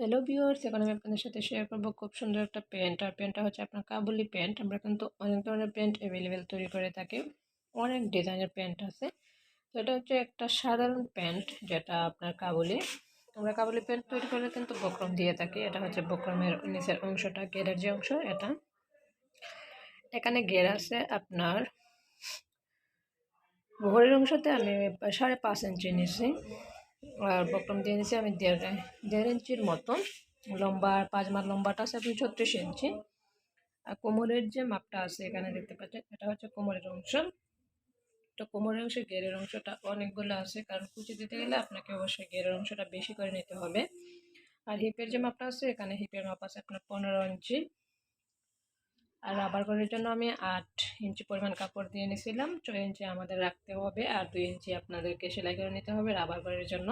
Hello viewers এখন আমি আপনাদের সাথে শেয়ার করব খুব সুন্দর একটা প্যান্ট আর প্যান্টটা হচ্ছে আপনার কাবুলি প্যান্ট আমরা কিন্তু অনেক ধরনের প্যান্ট অ্যাভেলেবেল তৈরি করে থাকি। অনেক ডিজাইনের প্যান্ট আছে। তো এটা হচ্ছে একটা সাধারণ প্যান্ট যেটা আপনার কাবুলি। আমরা কাবুলি প্যান্ট তৈরি করলে কিন্তু বক্রম দিয়ে থাকি। এটা হচ্ছে বক্রমের নিচের অংশটা, গেরের যে অংশ, এটা। এখানে গের আছে আপনার ভোরের অংশতে আমি সাড়ে পাঁচ ইঞ্চি নিছি। আর বক্রম দিয়ে নিয়েছি আমি দেড় দেড় ইঞ্চির মতো লম্বা পাঁচমার লম্বাটা আছে আপনি ছত্রিশ ইঞ্চি। আর কোমরের যে মাপটা আছে এখানে দেখতে পাচ্ছেন, এটা হচ্ছে কোমরের অংশ। তো কোমরের অংশে গেরের অংশটা অনেকগুলো আছে, কারণ কুচি দিতে গেলে আপনাকে অবশ্যই গেরের অংশটা বেশি করে নিতে হবে। আর হিপের যে মাপটা আছে, এখানে হিপের মাপ আছে আপনার পনেরো ইঞ্চি। আর রাবার করার জন্য আমি আট ইঞ্চি পরিমাণ কাপড় দিয়ে নিয়েছিলাম ছয় ইঞ্চি আমাদের রাখতে হবে আর দুই ইঞ্চি আপনাদেরকে সেলাই করে নিতে হবে রাবার করার জন্য।